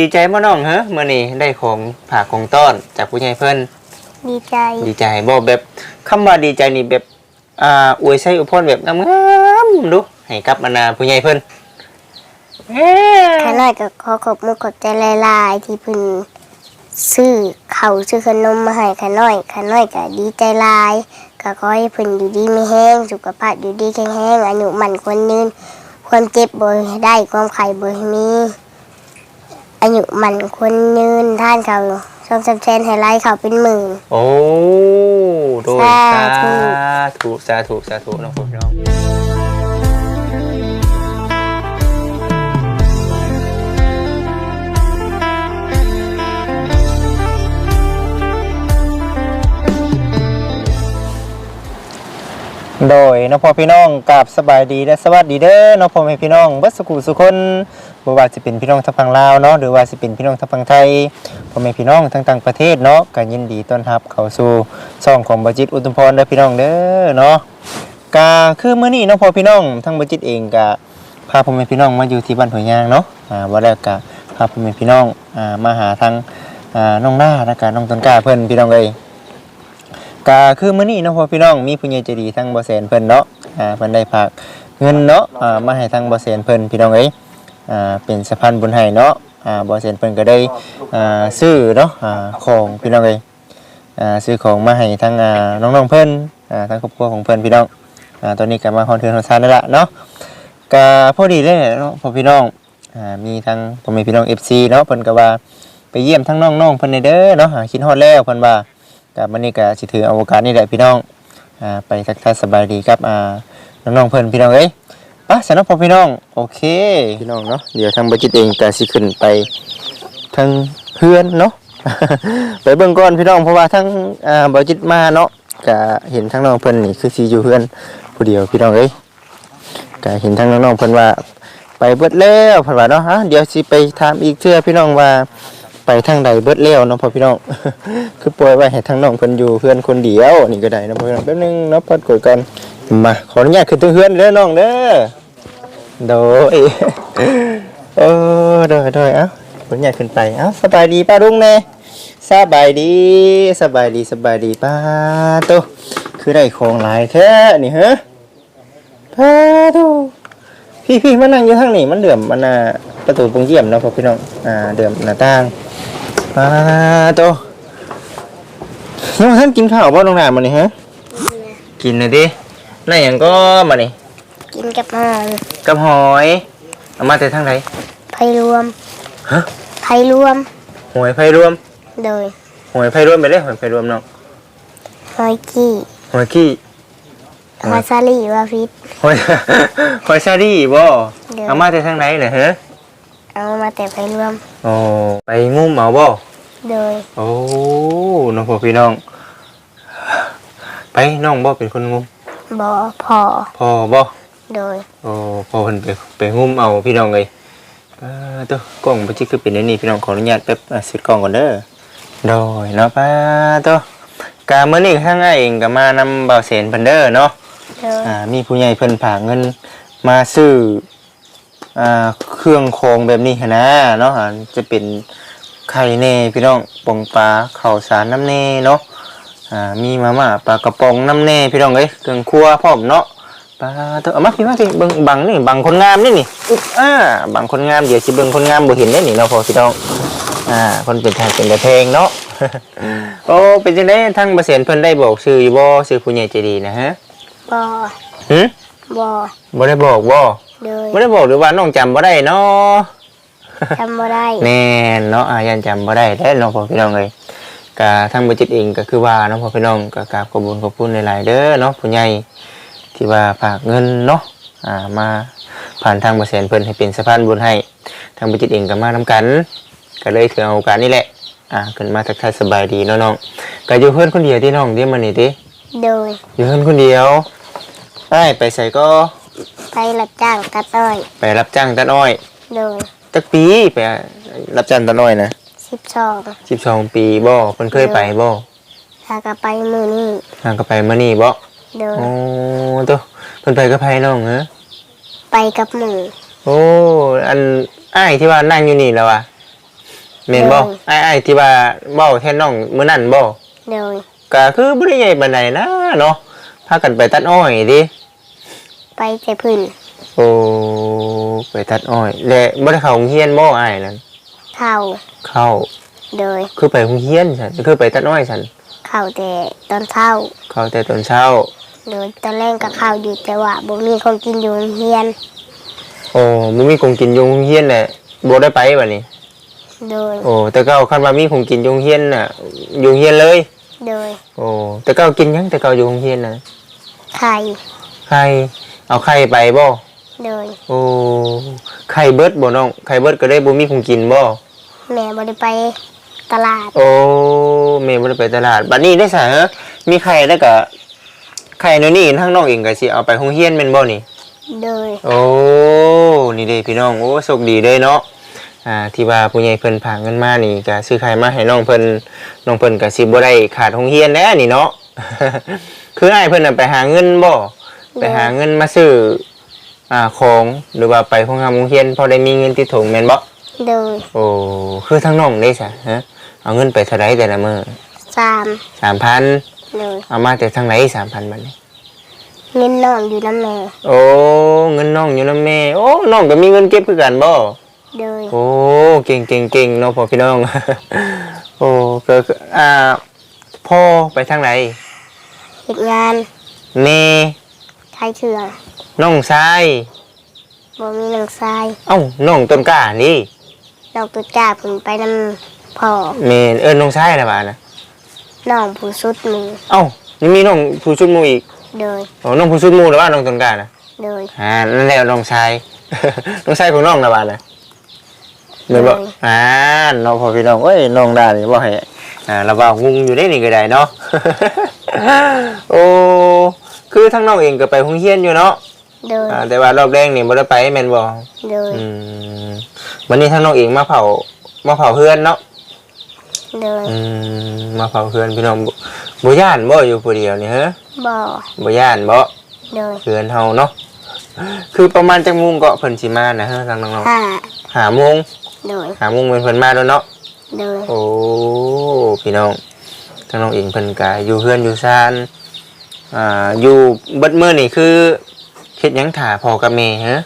ดีใจบ่น้องฮะมื้อนี้ได้ของฝากของต้อนจากผู้ใหญ่เพิ่นดีใจ ดีใจบ่แบบคำว่าดีใจนี่แบบอ่าอวยใส่อวยพรแบบงามๆดูให้กับอาณาผู้ใหญ่เพิ่นเอ้ยข้าน้อยก็ขอขอบมุกขอบใจหลายๆที่เพิ่นซื้อเขาวซื้อขนมมาให้ข้าน้อยข้าน้อยก็ดีใจหลายก็ขอให้เพิ่นอยู่ดีไม่แห้งสุขภาพอยู่ดีแข็งแรงอายุมันควรยืนความเจ็บบ่ให้ได้ความไข้บ่ให้มี อายุมันควรยืนท่านเขาช่องสำเชนให้ไล่เขาเป็นหมื่น โอ้โดยสาสาธุ ธุสาธุสาธุน้องพี่น้องโดยน้องพ่อพี่น้องกับสบายดีและสวัสดีเด้อน้องพ่อแม่พี่น้องเบัสกุสุคน บ่ว่าจะเป็นพี่น้องทางฝั่งลาวเนาะหรือว่าสิเป็นพี่น้องทางฝั่งไทยพ่อแม่พี่น้องทางต่างประเทศเนาะก็ยินดีต้อนรับเข้าสู่ช่องของบจิตอุตุมพรเด้อพี่น้องเด้อเนาะก็คือมื้อนี้น้องพ่อพี่น้องทั้งบจิตเองก็พาพ่อแม่พี่น้องมาอยู่ที่บ้านหัวยยางเนาะอ่าบ่แล้วก็พาพ่อแม่พี่น้องอ่ามาหาทางอ่าน้องหน้าและก็น้องต้นกล้าเพิ่นพี่น้องเอ้ยก็คือมื้อนี้เนาะพอพี่น้องมีผู้ใหญ่ใจดีทั้งบ่แสนเพิ่นเนาะอ่าเพิ่นได้ฝากเงินเนาะอ่ามาให้ทางบ่แสนเพิ่นพี่น้องเอ้ย อ่าเป็นสะพานบุญให้เนาะอ่าบ่แสนเพิ่นก็ได้อ่าซื้อเนาะอ่าของพี่น้องเอ้ยอ่าซื้อของมาให้ทางอ่าน้องๆเพิ่นอ่าทางครอบครัวของเพิ่นพี่น้องอ่าตอนนี้ก็มาฮอดเทือนฮอดซานแล้วล่ะเนาะก็พอดีเลยเนาะพ่อพี่น้องอ่ามีทางพ่อแม่พี่น้อง FC เนาะเพิ่นก็ว่าไปเยี่ยมทั้งน้องๆเพิ่นได้เด้อเนาะอ่าคิดฮอดแล้วเพิ่นว่ากับมันนี่ก็สิถือเอาโอกาสนี่แหละพี่น้องอ่าไปทักทายสบายดีครับอ่าน้องๆเพิ่นพี่น้องเอ้ย ไป่ะสำหรับพ่อพี่น้อง โอเค พี่น้องเนาะเดี๋ยวทางบัจิตเองก็สิขึ้นไปทางเพื่อนเนาะ ไปเบิ่งก่อนพี่น้องเพราะว่าทั้งอ่าบัจิตมาเนาะก็เห็นทั้งน้องเพิ่นนี่คือสิอยู่เพื่อนผู้เดียวพี่น้องเอ้ยก็เห็นทั้งน้องๆเพิ่นว่า ไปเบิดแล้วเพิ่นว่าเนาะฮะเดี๋ยวสิไปถามอีกเทื่อพี่น้องว่าไปทางใดเบิดแล้วเนาะพ่อพี่น้อง คือปล่อยไว้ให้ทางน้องเพิ่นอยู่เพื่อนคนเดียวนี่ก็ได้เนาะพ่อพี่น้องแป๊บนึงเนาะเพิ่นกดกันมาขออนุญาตขึ้นตัวเฮือนเด้อน้องเด้อ โดยเออโดยโดยเอ้าขออนุญาตขึ้นไปเอ้าสบายดีป้าลุงแน่สบายดีสบายดีสบายดีป้าโตคือได้ของหลายแท้นี่ฮะป้าโตพี่พี่มานั่งอยู่ทางนี้มันเดือมมันน่ะประตูปรุงเยี่ยมเนาะพ่อพี่น้องอ่าเดือมหน้าต่างปลาโตน้องท่านกินข้าวบ่น้องหนามานี่ฮะกินหน่อยดินั่นอย่างก็มานี่กินกับอาหาร กับหอยเอามาแต่ทางไหนไพรวมฮะไพรวม หอยไฟรวม โดย หอยไฟรวมไปเลยหอยไฟรวมน้องหอยกี้หอยขี้หอยซาลีวาฟิตหอยหอยซาดีบ่เดี๋ยวเอามาแต่ทางไหนเหรอฮะเอามาแต่ไพรวมโอ้ไปงุ้มเอาบ่โดย โอ้น้องพ่อพี่น้อง ไปน้องบ่เป็นคนงุ้มบอพอพ่อบ่ โดยโอ้พอเพิ่นไปไปงุ้มเอาพี่น้องเลยเออตัวกล้องบ่จิคือเป็นอันนี้พี่น้องขออนุญาตแป๊บอะสิดกล้องก่อนเด้อโดยเนาะป้าตัวกามื้อนี้ข้างอ้ายเองก็มานำบ่าวเสนเพิ่นเด้อเนาะ โดยอ่ามีผู้ใหญ่เพิ่นฝากเงินมาซื้ออ่าเครื่องโครงแบบนี้หั้นนะเนาะอ่าจะเป็นไข่แน่พี่น้องปองปลาข้าวสารน้ำแน่เนาะอ่ามีมาม่าปลากระป๋องน้ำแน่พี่น้องเอ้ยเครื่องครัวพร้อมเนาะ ปลาเถอะเอามาพี่มาพี่เบิ่งบังนี่บังคนงามนี่นี่อุ๊บอ่าบังคนงามเดี๋ยวสิเบิ่งคนงามบ่เห็นได้นี่เนาะพอพี่น้องอ่าคนเป็นทางเป็นแต่เพลงเนาะ โอ้เป็นจังได๋ทั้งบ่เสียนเพิ่นได้บอกชื่ออยู่บ่ชื่อผู้ใหญ่ใจดีนะฮะบอหึบอบ่ได้บอกบ่โดยบ่ได้บอกหรือว่าน้องจำบ่ได้เนาะ ทำบ่ได้แน่นเนาะอายันจำบ่ได้แท้เนาะพอพี่น้องเอ้ยก็ทางบ่จิตเองก็คือว่าเนาะพอพี่น้องก็กราบขอบคุญขอบคุณหลายๆเด้อเนาะผู้ใหญ่ ที่ว่าฝากเงินเนาะอ่ามาผ่านทางบ่แสนเพิ่นให้เป็นสะพานบุญให้ทางบ่จิตเองก็มานํกัน ก็เลยถือเอาโอกาสนี้แหละอ่าขึ้นมาทักทายสบายดีเนาะน้องก็อยู่เพื่อนคนเดียวที่น้องที่มานี่ติโดยอยู่เพื่อนคนเดียวได้ไปใส่ก็ไปรับจ้างตัดอ้อย ไปรับจ้างตัดอ้อยโดยจักปีไปรับจ้างตัดอ้อยนะสิบสอง12ปีบ่เพิ่นเคยไปบ่ถ้าก็ไปมือนี่ทางก็ไปมานี่บ่ โดยโอ้ตัวเพิ่นไปกับไผน้องเหรอไปกับหมูโอ้อันอ้ายที่ว่านั่งอยู่นี่แล้วอะแม่นบ่โดยไอ้ไอ้ที่ว่าเว้าแทนน้องมื้อนั้นบ่โดยก็คือบ่ได้ใหญ่ปานใดนะเนาะพากันไปตัดอ้อยดิไปแต่พื้นโอ้ไปตัดอ้อย และบ่ได้เข้าโรงเรียนบ่อ้ายนั่นเข้าเข้าโดยคือไปโรงเรียนซั่นคือไปตัดอ้อยซั่นเข้าแต่ตอนเช้า เข้าแต่ตอนเช้า โดยตอนแรกก็เข้าอยู่แต่ว่าบ่มีคนกินอยู่โรงเรียน โอ้บ่มีของกินอยู่โรงเรียนแหละบ่ได้ไปบัดนี้ โดย โอ้แต่เก่าคันว่ามีของกินอยู่โรงเรียนน่ะอยู่โรงเรียนเลย โดยโอ้แต่เก่ากินหยังแต่เก่าอยู่โรงเรียนน่ะไข่ไข่เอาไข่ไปบ่โดย โอ้ไข่เบิดบ่น้องไข่เบิดก็ได้บ่มีของกินบ่แม่บ่ได้ไปตลาด โอ้แม่บ่ได้ไปตลาดบัดนี้ได้ซะเหรอมีไข่แล้วก็ ไข่แนวนี้ทางน้องเองก็สิเอาไปโรงเรียนแม่นบ่นี่ โดย โอ้ นี่เด้พี่น้องโอ้โชคดีเลยเนาะ อ่า ที่ว่าผู้ใหญ่เพิ่นผากเงินมานี่ก็ซื้อไข่มาให้น้องเพิ่นน้องเพิ่นก็สิบ่ได้ขาดโรงเรียนแน่นี่เนาะ คืออ้ายเพิ่นน่ะไปหาเงินบ่ไปหาเงินมาซื้ออ่าของหรือว่าไปโรงงานโรงเรียนพอได้มีเงินติดถุงแม่นบ่โดยโอ้คือทั้งน้องได้ซะฮะเอาเงินไปเท่าใดแต่ละมื้อสาม3,000 โดยเอามาแต่ทางไหน3,000บัดนี้เงินนอนอยู่น้ำแม่โอ้เงินน้องอยู่นำแม่ โอ้น้องก็มีเงินเก็บคือกันบ่โดยโอ้เก่งเก่งเก่งเนาะพ่อพี่น้องโอ้ก็คืออ่าพ่อไปทางไหนเหตุงานเมไทยเถื่องน้องชายบ่มีหนังทรายเอ้าน้องต้นกล้านี่น้องตุ๊ดจ้าผุนไปนำพ่อเมเอิ้นน้องชายละบาดนะ น้องผู้สุดมือเอ้ายังมีน้องผู้ชุดหมู่อีกโดยโอ้น้องผู้ชุดหมู่หรือว่าน้องต้นกล้านะโดย อ่านั่นแหละน้องชาย น้องชายของน้องละบาดนะแม่นบ่โอ้ยอ่าน้องพ่อพี่น้องเอ้ยน้องด่านี่บ่ให้อ่าระบางุงอยู่ได้นี่ก็ได้เนาะ โอ้คือทั้งน้องเองก็ไปโรงเรียนอยู่เนาะโดย อ่าแต่ว่ารอบแรกนี่บ่ได้ไปแม่นบ่โดย อืมวันนี้ทั้งน้องเองมาเผามาเผาเพื่อนเนาะ โดยอืมมาเผาเพื่อนพี่น้องบ่บ่ย่านบ่อยู่ผู้เดียวนี่ฮะบ่บ่ย่านบ่โดยเพื่อนเฮาเนาะคือประมาณจักโมงก็เพิ่นสิมานะฮะทางน้องห้าๆ5โมงโดย5โมงเป็นเพิ่นมาแล้วเนาะ โดยโอ้พี่น้องทางน้องเองเพิ่นก็อยู่เพื่อนอยู่ซ่านอ่าอยู่เบิดมื้อนี่คือเฮ็ดหยังถ่าพ่อกับแม่ฮะ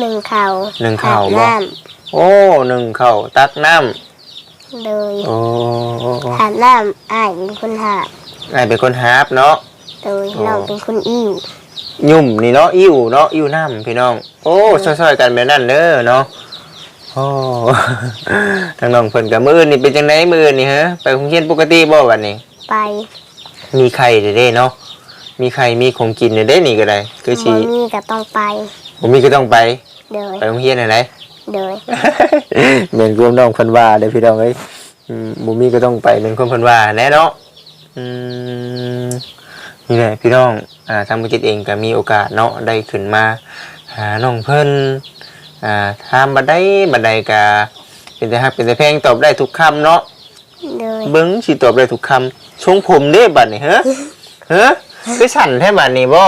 หนึ่งเข่าหนึ่งเข่าบ่ อาบน้โอ้หนึ่งข้าวตักน้ำำโดยโอ้โอ้โอ้อาบน้ำอ้ายเป็นคนหาบไอ้เป็นคนฮาร์ปเนาะโดยโอ้น้องเป็นคนอิ่วยุ่มนี่เนาะอิ่วเนาะอิ่วน้ำพี่น้อง โอ้ช่วยๆกันแบบนั้นเด้อเนาะโอ้ ทางน้องเพิ่นกับมืออนนี่เป็นจังไดมืออนนี่ฮะไปโรงเรียนปกติบ่วันนี้ ไปมีไข่เด้เด้เนาะมีไข่มีของกินเด้เด้นี่ก็ได้ คือสิบ่มีก็ต้องไปผมมีก็ต้องไปโดยไปโรงเรียนอะไร โดย เหมือนรวมน้องเพิ่นว่าเด้อพี่น้องเอ้ยอืมบ่มีก็ต้องไปเป็นคนเพิ่นว่าแน่เนาะอืมนี่แหละพี่น้องอ่าทางบุจิตเองก็มีโอกาสเนาะได้ขึ้นมาหาน้องเพิ่นอ่าถามบัดใดบัดใดก็เป็นแต่ฮักเป็นแต่แพงตอบได้ทุกคำเนาะ โดย เบิ่งสิตอบได้ทุกคำชงผมเด้บัดนี้เฮ้อเฮ้อคือสั่นแท้บัดนี้บ่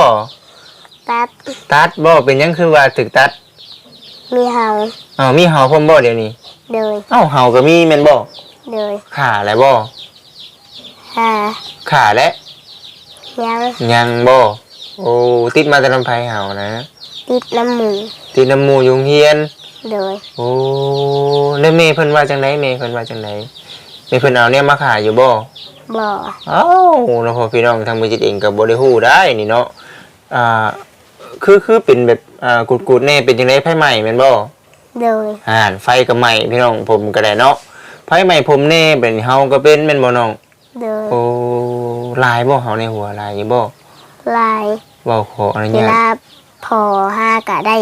ตัดตัดบ่เป็นหยังคือว่าถึกตัด มีเฮาอ้าวมีเห่าพร้อมบ่เดี๋ยวนี้โดยเอ้าเห่าก็มีแม่นบ่โดยขาแล้วบ่หาขาและยังยังบ่โอ้ติดมาแต่ลำไผเห่านะ ติดน้ำหมูติดน้ำหมูยุงเฮียน โดยโอ้แล้วแม่เพิ่นว่าจังไดแม่เพิ่นว่าจังไดแม่เพิ่นเอาเนี่ยมาขายอยู่บ่บ่อเอ้าเนาะพ่อพี่น้องทางมือจิตเองก็บ่ได้ฮู้ได้นี่เนาะอ่าคือคือเป็นแบบ อ่ากุดๆแน่เป็นจังไดไผใหม่แม่นบ่โดยอ่านไฟก็ไหม้พี่น้องผมก็ได้เนาะไฟไหม้ผมแน่เป็นเฮาก็เป็นแม่นบ่น้องโดยโอ้ลายบ่เฮาในหัวลายอยู่บ่ลายเว้าขออนุเวญาตลาพอห้ากะได้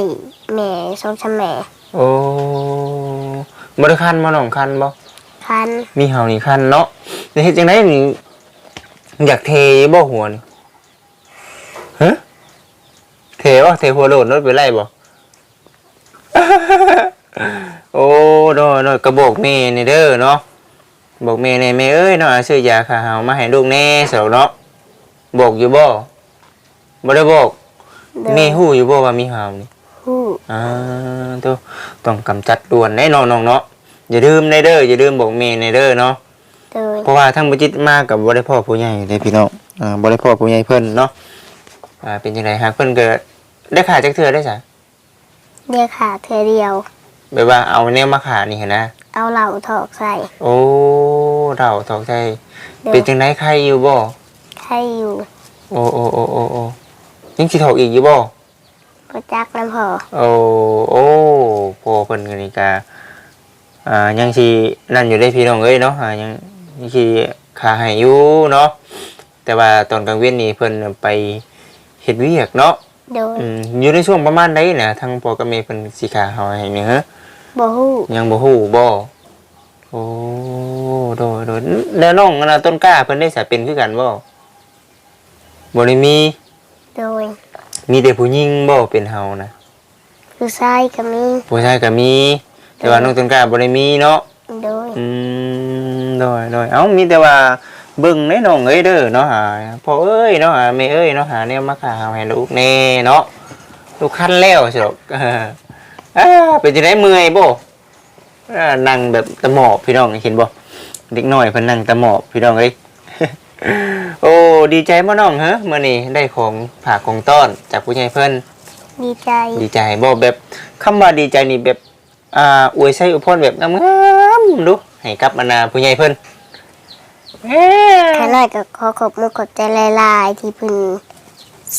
แม่สองชะแม่โอ้บ่ได้คันบ่น้องคันบ่คันมีเฮานี่คันเนาะแต่เฮ็ดจังไดนี่อยากเทบ่หัวนี่ฮะ เทบ่เทหัวโลดรถไปไล่บ่โอ้โดนกระบอกแม่นี่เด้อเนาะบอกแม่นี่แม่เอ้ยเนาะซื้อยาขาหาวมาให้ลูกแน่เสาเนาะบอกอยู่บ่บ่ได้บอกโดยแม่ฮู้อยู่บ่ว่ามีหาวนี่ฮู้อ่าตัวต้องกำจัดด่วนแน่นอนน้องเนาะอย่าลืมในเด้ออย่าลืมบอกเมย์ในเด้อเนาะโดยเพราะว่าทั้งบุจิตมากับบริพ่อผู้ใหญ่เลยพี่น้องอ่าบริพ่อผู้ใหญ่เพิ่นเนาะอ่าเป็นยังไงฮะเพิ่นก็ ได้ขาจักเทื่อได้จ้ะเรียกขาเธอเดียว แบบว่าเอาแนวมาขานี่เห็นนะ เอาเหล่าถอกใส่โอ้เราตอกใจโดยเป็นจังไดใครอยู่บ่ให้อยู่โอ้โอ้โอ้โอ้โอ้ยังสิถอกอีกอยู่บ่ ประจักน้ำพอโอ้โอ้พอเพิ่นกันนี่กาอ่ายังสินั่นอยู่ได้พี่น้องเอ้ยเนาะอ่ายังยังสิขาให้อยู่เนาะแต่ว่าตอนกลางเว้นนี่เพิ่นไปเฮ็ดเวียกเนาะ โดยอืมอยู่ในช่วงประมาณใดน่ะทางพ่อกับแม่เพิ่นสิขาเฮาให้เนี่ยฮะบ่ฮู้ยังบ่ฮู้บ่โอ้โดยโดยแล้วน้องอันน่ะต้นกล้าเพิ่นได้สายเป็นคือกันบ่บ่ได้มี โดยมีแต่ผู้หญิงบ่เป็นเฮานะผู้ชายก็มีผู้ชายก็มี แต่ว่าน้องต้นกล้าบ่ได้มีเนาะโดย อืมโดยโดยเอ้ามีแต่ว่า เบิ่งในน้องเอ้ยเด้อเนาะหาพ่อเอ้ยเนาะหาแม่เอ้ยเนาะหาแนวมาขาเฮาให้ลูกแน่เนาะลูกคันแล้วสิลูกเอออ่าเป็นจังได๋เมื่อยบ่อ่านั่งแบบตะหมอบพี่น้องเห็นบ่เด็กน้อยเพิ่นนั่งตะหมอบพี่น้องเอ้ยโอ้ดีใจบ่น้องฮะมื้อนี้ได้ของฝากของต้อนจากผู้ใหญ่เพิ่นดีใจ ดีใจบ่แบบคำว่าดีใจนี่แบบอ่าอวยใส่อวยพรแบบงามๆดูให้กับอาณาผู้ใหญ่เพิ่น เอ้ขาน้อยก็ขอขอบมุกขอบใจหลายๆที่เพิ่น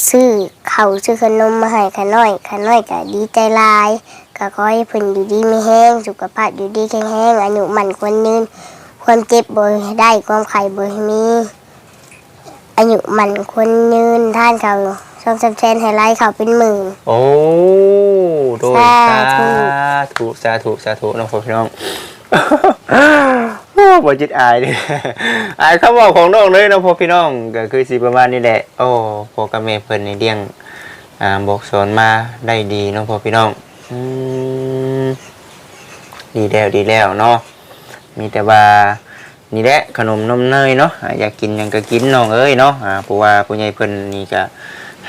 ซื้อเขาวซื้อขนมมาให้ขาน้อยขาน้อยก็ดีใจหลายก็ขอให้เพิ่นอยู่ดีไม่แห้งสุขภาพอยู่ดีแข็งแรงอายุมันควรยืนความเจ็บบ่ให้ได้ความไข้บ่ให้มีอายุมันควรยืนท่านเขาช่องจำแชนให้ไล่เขาเป็นหมื่น โอ้โดยสาสาธุ ธุสาธุสาธุน้องพ่อพี่น้องโอ้ บ่จิตอายเดิอายคำบอกของน้องเลยน้องพ่อพี่น้องก็คือสิประมาณนี้แหละ โอ้พ่อกับแม่เพิ่นนี่เลี้ยงอ่าบอกสอนมาได้ดีน้องพ่อพี่น้องอืมดีแล้วดีแล้วเนาะมีแต่ว่านี่แหละขนมนมเนยเนาะอ่าอยากกินหยังก็กินน้องเอ้ยเนาะอ่าเพราะว่าผู้ใหญ่เพิ่นนี่ก็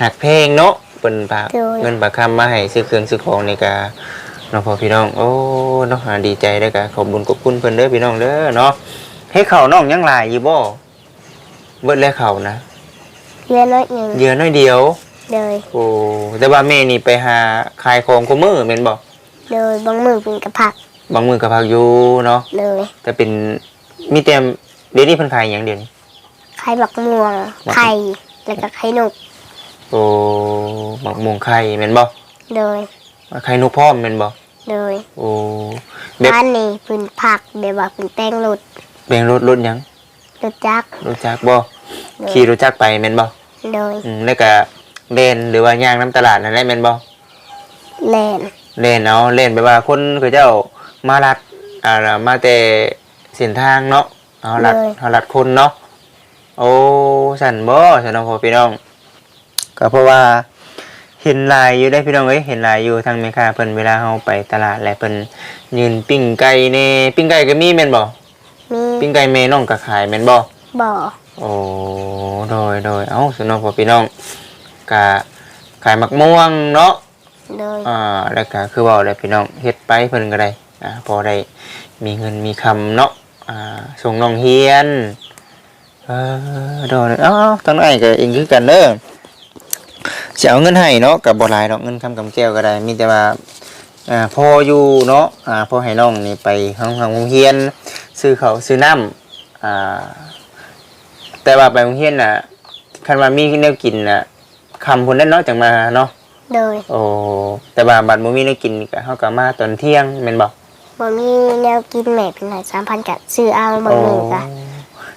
หักเพลงเนาะเพิ่นฝากโดย เงินฝากคำมาให้ซื้อเครื่องซื้อของนี่ก็ น้องพ่อพี่น้องโอ้เนาะอ่าดีใจเด้อก็ขอบคุญขอบคุณเพิ่นเด้อพี่น้องเด้อเนาะให้ข้าวน้องยังหลายอยู่บ่เบิดแล้วข้าวนะเรือน้อยหนึ่งเยอะน้อยเดียวเลยโอ้แต่ว่าแม่นี่ไปหาขายของคู่มือแม่นบ่เลยบางมือเป็นกระผักบางมื้อก็พักอยู่เนาะเลยแต่เป็นมีแต่เดี๋ยวนี้เพิ่นขายหยังเดี๋ยวนี้ไข่บักม่วงไข่แล้วก็ไข่นกโอ้หมักม่วงไข่แม่นบ่เลย ไข่นกพร้อมแม่นบ่เลยโอ้แบบบ้านนี่พื้นผักแบบว่าพื้นแป้งรถแบ่งรถรถหยังรถจักรรถจักรบ่เลยขี่รถจักรไปแม่นบ่เลยอืมแล้วก็เล่นหรือว่าย่างน้ำตลาดนั่นแหละแม่นบ่แลนเล่นเอาเล่นแบบว่าคนเขาเจ้ามาลัดอ่ามาแต่เส้นทางเนาะเอาลัดเอาลัดคนเนาะโอ้สั่นบ่สั่นน้องพ่อพี่น้อง ก็เพราะว่า เห็นหลายอยู่ได้พี่น้องเอ้ยเห็นหลายอยู่ทางแม่ค้าเพิ่นเวลาเฮาไปตลาดและเพิ่นยืนปิ้งไก่แน่ปิ้งไก่ก็มีแม่นบ่มีปิ้งไก่แม่น้องก็ขายแม่นบ่บ่อโอ้โดยโดยเอ้าสุน้องพ่อพี่น้องก็ขายมักม่วงเนาะเลยอ่าแล้วก็คือเว้าแล้วพี่น้องเฮ็ดไปเพิ่นก็ได้อ่าพอได้มีเงินมีคำเนาะอ่าส่งน้องเฮียนเออโดยเอ้าทั้งนั้นก็เองคือกันเด้อ จะเอาเงินให้เนาะกับบ่หลายเนาะเงินคำกำแก้วก็ได้ มีแต่ว่าอ่าพออยู่เนาะอ่าพอให้น้องนี่ไปห้องห้องโรงเรียนซื้อเขาวซื้อน้ำอ่าแต่ว่าไปโรงเรียนน่ะคันว่ามีแนวกินน่ะคำพุ่นนั้นเนาะจังมาเนาะเลยโอ้แต่ว่าบัดบ่มีแนวกินก็เฮาก็มาตอนเที่ยงแม่นบ่บ่มีแนวกินแม่เป็นหลายสามพันกะซื้อเอาบางมือกะ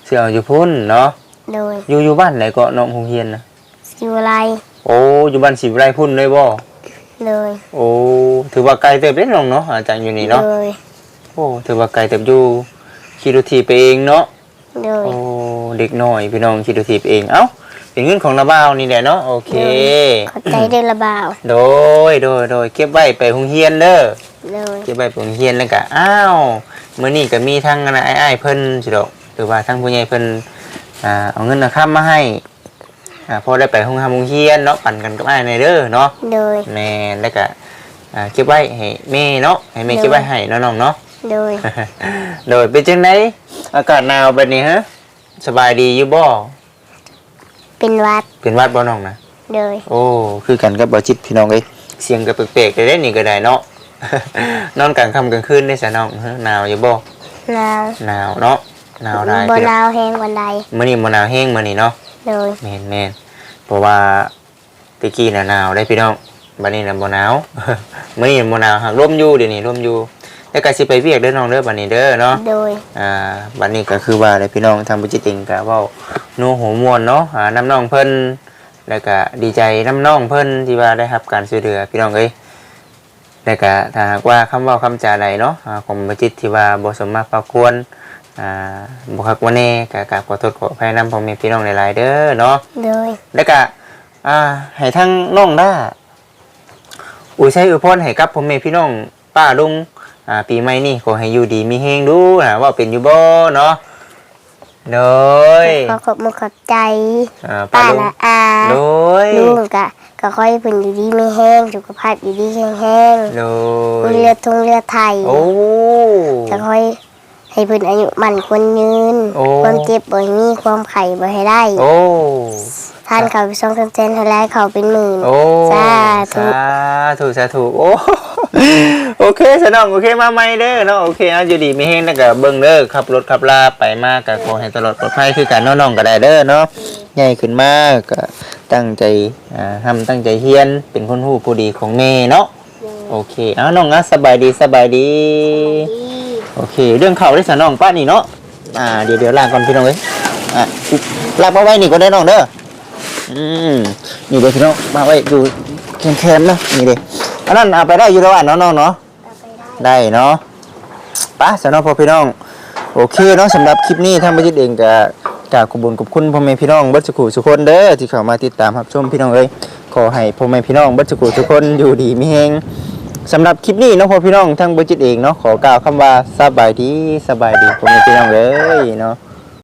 ซื้อเอาอยู่พุ่นเนาะเลยอยู่อยู่บ้านไหนก็น้องโรงเรียนน่ะสิวอะไร โอ้อยู่บ้านสิบไร่พุ่นเลยบ่เลยโอ้ถือว่าไกลเติบเด้น้องเนาะอาจารย์อยู่นี่เนาะเลยโอ้ถือว่าไกลเติบอยู่ขี่รถถีบไปเองเนาะเลยโอ้เด็กน้อยพี่น้องขี่รถถีบเองเอ้าเป็นเงินของระบ้าวนี่แหละเนาะโอเคขอบใจเดือนละบ่าวโดยโดยโดยเก็บไว้ไปโรงเรียนเด้อเลยเก็บไว้ไปโรงเรียนแล้วก็อ้าวมื้อนี้ก็มีทั้งอันนะอ้ายๆเพิ่นสิดอกหรือว่าทั้งผู้ใหญ่เพิ่นอ่าเอาเงินนะครับมาให้ อ่าพอได้ไปโรงเรียนโรงเรียนเนาะปั่นกันกับอ้ายในเด้อเนาะเลยแม่นแล้วก็อ่าเก็บไว้ให้แม่เนาะให้แม่เก็บไว้ให้เนาะน้องเนาะ โดย โดยเป็นจังไดอากาศหนาวแบบนี้ฮะสบายดีอยู่บ่เป็นหวัด เป็นหวัดบ่น้องนะ โดย โอ้ คือกันกับบ่จิตพี่น้องเอ้ยเสียงก็แปลกๆได้นี่ก็ได้เนาะ นอนกลางค่ำกลางคืนได้ซะน้องฮะหนาวอยู่บ่หนาวหนาวเนาะหนาวได้บ่พี่หน้องนาวแห้งวันใดมื้อนี้บ่หนาวแฮงมื้อนี้เนาะ โดยแม่นแม่นเพราะว่าตะกี้น่ะหนาวได้พี่น้องบัดนี้น่ะบ่หนาวมื้อนี้บ่หนาวหากลมอยู่เดี๋ยวนี้ลมอยู่แล้วก็สิไปเวียกเด้อน้องเด้อบัดนี้เด้อเนาะ โดย อ่าบัดนี้ก็คือว่าเลยพี่น้องทางบุจิติงก็เว้าโนหัวมวนเนาะหาน้ำน้องเพิ่นแล้วก็ดีใจน้ำน้องเพิ่นที่ว่าได้รับการช่วยเหลือพี่น้องเอ้ยแล้วก็ถ้าหากว่าคำเว้าคำจาใดเนาะอ่าของบุจิตที่ว่าบ่สมมาพระควร อ่าบ่คักว่าแน่ก็กราบขอโทษขออภัยนำพ่อแม่พี่น้องหลายๆเด้อเนาะโดยแล้วก็อ่าให้ทั้งน้องด้าอุ้ยใช้อวยพรให้กับพ่อแม่พี่น้องป้าลุงอ่าปีใหม่นี่ขอให้อยู่ดีมีเฮงดูนะว่าเป็นอยู่บ่เนาะโดยขอขอบมือขอบใจอ่าป้าป้าลุงและอาโดยลุงกะก็ค่อยเพิ่นอยู่ดีไม่แห้งสุขภาพอยู่ดีแข็งแห้งโดมียเลือดทงเลือดไทยโอ้ ก็ค่อย ให้เพิ่นอายุมันคนยืน โอ้ ความเจ็บบ่ให้มีความไข้บ่ให้ได้ โอ้ ท่านเขาไปส่งคำเจนเท่าไรเขาเป็นหมื่นโอ้สาธุ สาธุสาธุโอ้ โอเคสนองโอเคมาใหม่เด้อเนาะโอเคเอาอยู่ดีมีเฮงแล้วก็เบิ่งเด้อขับรถขับลาไปมากก็ขอให้ตลอดปลอดภัยคือกันเนาะน้องก็ได้เด้อเนาะใหญ่ขึ้นมากก็ตั้งใจอ่าทำตั้งใจเฮียนเป็นคนฮู้ผู้ดีของแม่เนาะโอเคเอาน้องนะสบายดีสบายดี โอเค เรื่องเขาได้สนองป้านี่เนาะอ่าเดี๋ยวเดี๋ยวลากก่อนพี่น้องเอ้ยอะลากมาไว้นี่ก็ได้น้องเด้ออืมนี่เดี๋ยวพี่น้องมาไว้อยู่แคมๆนะนี่เด้อันนั้นเอาไปได้อยู่แล้วอะเนาะน้องเนาะได้เนาะไป้าสนองพ่อพี่น้อง โอเคเนาะสำหรับคลิปนี้ทางบัจิตเองก็กราบขอบคุญขอบคุณพ่อแม่พี่น้องเบัดสุขุสุคนเด้อที่เข้ามาติดตามรับชมพี่น้องเอ้ยขอให้พ่อแม่พี่น้องเบัดสุขุสุคนอยู่ดีมีเฮง สำหรับคลิปนี้น้องพ่อพี่น้องทั้งบริจิตเองเนาะขอกล่าวคำว่าสบายดีสบายดีผมเป็นพี่น้องเลยเนาะ